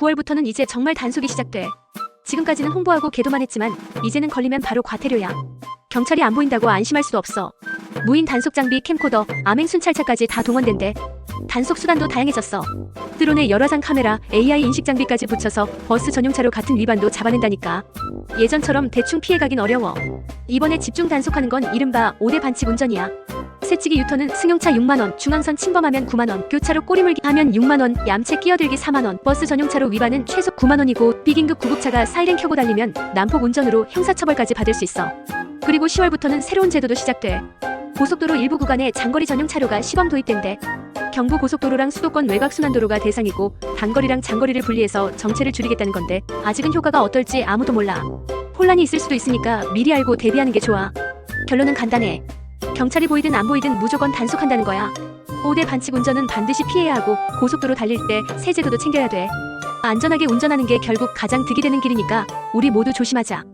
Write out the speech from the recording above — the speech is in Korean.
9월부터는 이제 정말 단속이 시작돼. 지금까지는 홍보하고 계도만 했지만 이제는 걸리면 바로 과태료야. 경찰이 안 보인다고 안심할 수도 없어. 무인 단속 장비 캠코더, 암행 순찰차까지 다 동원된대. 단속 수단도 다양해졌어. 드론에 열화상 카메라, AI 인식 장비까지 붙여서 버스 전용차로 같은 위반도 잡아낸다니까. 예전처럼 대충 피해가긴 어려워. 이번에 집중 단속하는 건 이른바 5대 반칙 운전이야. 새치기 유턴은 승용차 6만원, 중앙선 침범하면 9만원, 교차로 꼬리물기 하면 6만원, 얌체 끼어들기 4만원, 버스 전용차로 위반은 최소 9만원이고 비긴급 구급차가 사이렌 켜고 달리면 난폭 운전으로 형사처벌까지 받을 수 있어. 그리고 10월부터는 새로운 제도도 시작돼. 고속도로 일부 구간에 장거리 전용 차로가 시범 도입된대. 경부 고속도로랑 수도권 외곽 순환도로가 대상이고 단거리랑 장거리를 분리해서 정체를 줄이겠다는 건데 아직은 효과가 어떨지 아무도 몰라. 혼란이 있을 수도 있으니까 미리 알고 대비하는 게 좋아. 결론은 간단해. 경찰이 보이든 안 보이든 무조건 단속한다는 거야. 5대 반칙 운전은 반드시 피해야 하고 고속도로 달릴 때 세제도도 챙겨야 돼. 안전하게 운전하는 게 결국 가장 득이 되는 길이니까 우리 모두 조심하자.